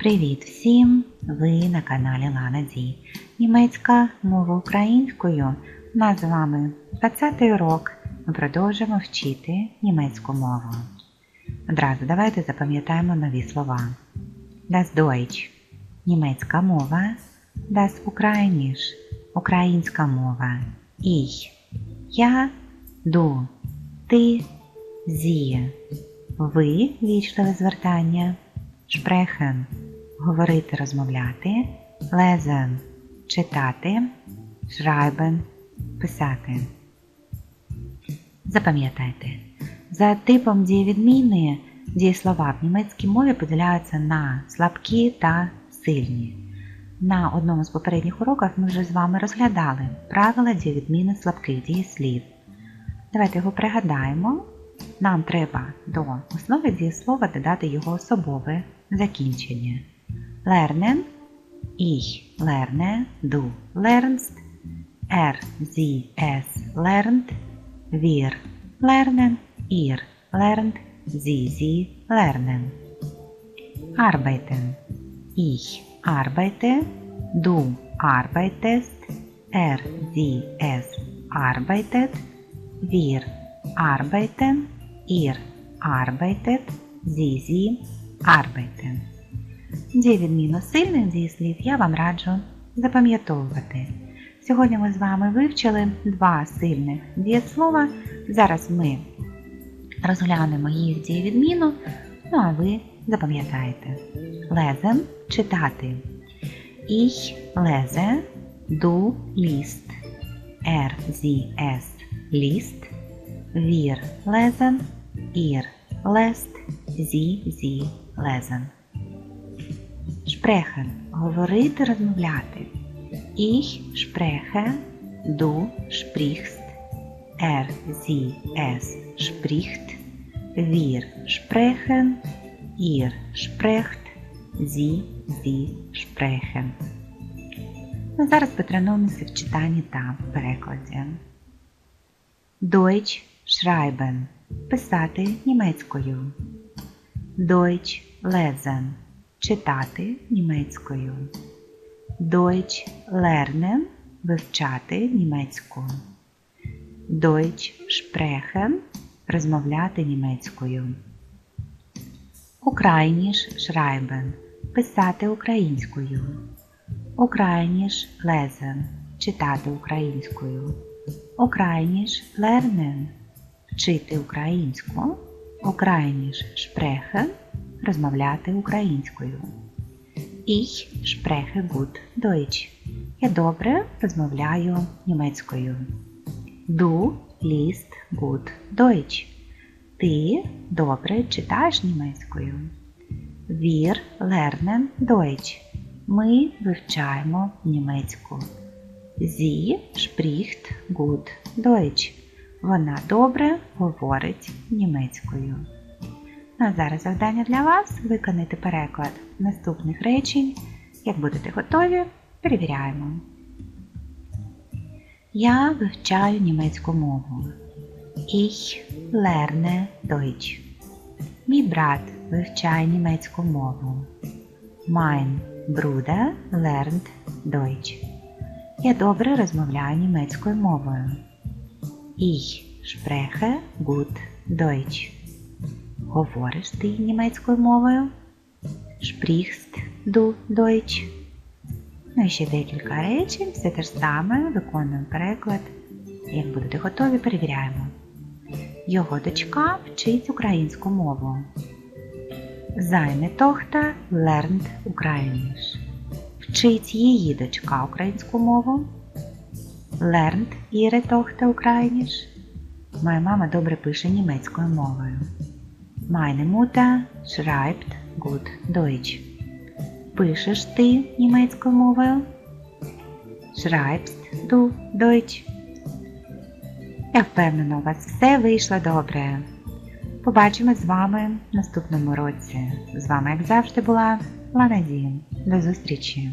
Привіт всім! Ви на каналі Лана Ді. Німецька мова українською. Нас з вами 20 урок. Ми продовжуємо вчити німецьку мову. Одразу давайте запам'ятаємо нові слова. Das Deutsch – німецька мова. Das Ukrainisch – українська мова. Ich – я, du, ти, sie. Ви вічливе звертання. Sprechen – говорити, розмовляти. Lesen – читати. Schreiben – писати. Запам'ятайте, за типом дієвідміни дієслова в німецькій мові поділяються на слабкі та сильні. На одному з попередніх уроків ми вже з вами розглядали правила дієвідміни слабких дієслів. Давайте його пригадаємо. Нам треба до основи дієслова додати його особове закінчення. Lernen – ich lerne, du lernst, er, sie, es lernt, wir lernen, ihr lernt, sie, sie lernen. Arbeiten – ich arbeite, du arbeitest, er, sie, es arbeitet, wir arbeiten, ihr arbeitet, sie, sie arbeiten. Де відміну сильних дієслів я вам раджу запам'ятовувати. Сьогодні ми з вами вивчили два сильних дієслова. Зараз ми розглянемо їх дієвідміну, ну а ви запам'ятаєте. Лезем читати. Ich lese, du liest. Er, sie, es liest. Wir lesen, ihr lest, sie, sie lesen. Sprechen – говорити, розмовляти. Ich spreche, du sprichst, er, sie, es spricht, wir sprechen, ihr sprecht, sie, sie sprechen. Ну, зараз потренуємося в читанні та перекладі. Deutsch schreiben – писати німецькою. Deutsch lesen – читати німецькою. Deutsch lernen – вивчати німецьку. Deutsch sprechen – розмовляти німецькою. Ukrainisch schreiben – писати українською. Ukrainisch lesen – читати українською. Україніш lernen – вчити українську. Україніш sprechen – розмовляти українською. Ich spreche gut Deutsch. Я добре розмовляю німецькою. Du liest gut Deutsch. Ти добре читаєш німецькою. Wir lernen Deutsch. Ми вивчаємо німецьку. Sie spricht gut Deutsch. Вона добре говорить німецькою. А зараз завдання для вас виконати переклад наступних речень. Як будете готові, перевіряємо. Я вивчаю німецьку мову. Ich lerne Deutsch. Мій брат вивчає німецьку мову. Mein Bruder lernt Deutsch. Я добре розмовляю німецькою мовою. Ich spreche gut Deutsch. Говориш ти німецькою мовою? Sprichst du Deutsch? Ну і ще декілька речень, все те ж саме, виконуємо переклад. Як будете готові, перевіряємо. Його дочка вчить українську мову. Seine Tochter lernt Ukrainisch. Вчить її дочка українську мову. Lernt ihre Tochter Ukrainisch. Моя мама добре пише німецькою мовою. Meine Mutter schreibt gut Deutsch. Пишеш ти німецькою мовою? Schreibst du Deutsch? Я впевнена, у вас все вийшло добре. Побачимось з вами в наступному році. З вами, як завжди, була Лана Дін. До зустрічі!